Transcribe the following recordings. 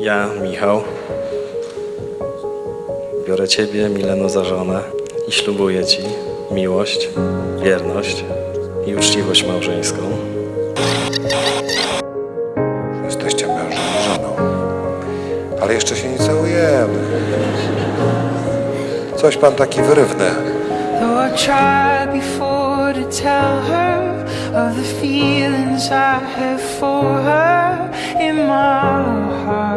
Ja, Michał, biorę Ciebie, Mileno, za żonę i ślubuję Ci miłość, wierność i uczciwość małżeńską. Jesteście mężem i żoną. Ale jeszcze się nie całujemy. Coś pan taki wyrywny. Though I tried before to tell her of the feelings I have for her in my heart.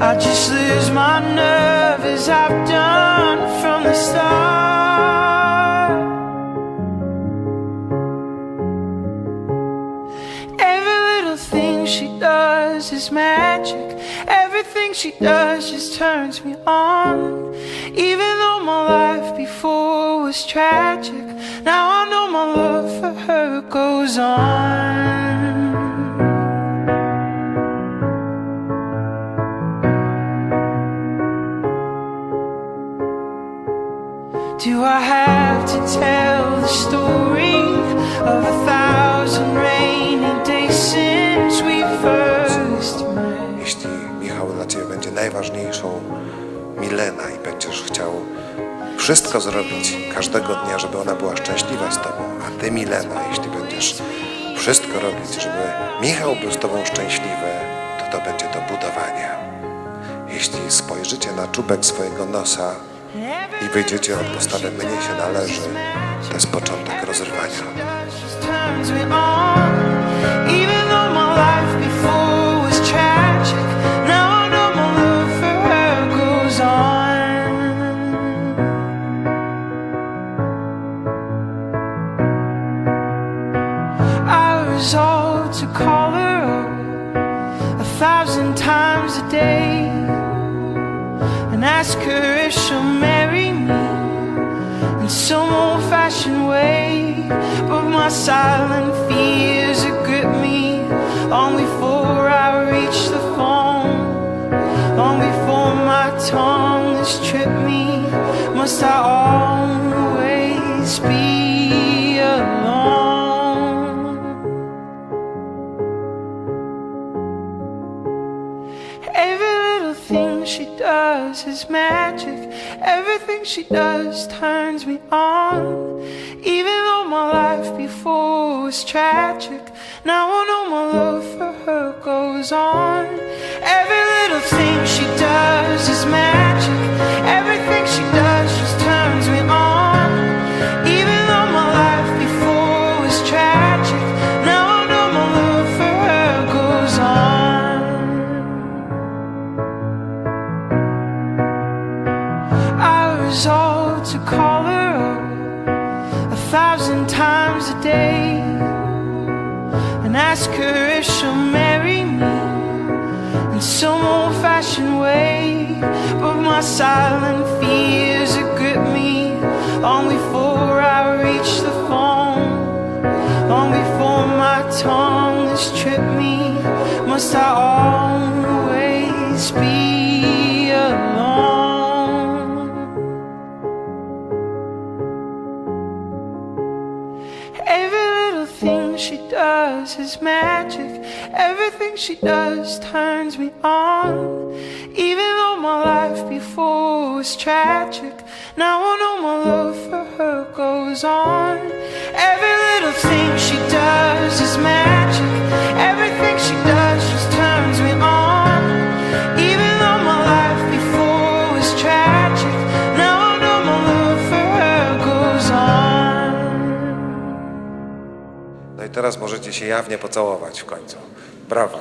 I just lose my nerve as I've done from the start. Every little thing she does is magic. Everything she does just turns me on. Even though my life before was tragic, now I know my love for her goes on. Do I have to tell the story of a thousand rainy days since we first met? Jeśli Michał dla ciebie będzie najważniejszą Milena i będziesz chciał wszystko zrobić każdego dnia, żeby ona była szczęśliwa z tobą, a ty Milena, jeśli będziesz wszystko robić, żeby Michał był z tobą szczęśliwy, to to będzie do budowania. Jeśli spojrzycie na czubek swojego nosa i wyjdziecie od postawy mnie się należy, to jest początek rozrywania. Me on. And ask her if she'll marry me in some old fashioned way. But my silent fears have gripped me long before I reach the phone, long before my tongue has tripped me. Must I she does is magic. Everything she does turns me on. Even though my life before was tragic, now I know my love for her goes on. Every little thing she does is magic. Day and ask her if she'll marry me in some old fashioned way. But my silent fears have gripped me long before I reach the phone, long before my tongue has tripped me. Must I does is magic. Everything she does turns me on. Even though my life before was tragic, now I know my love for her goes on. Every little thing she does is magic. Teraz możecie się jawnie pocałować w końcu. Brawa.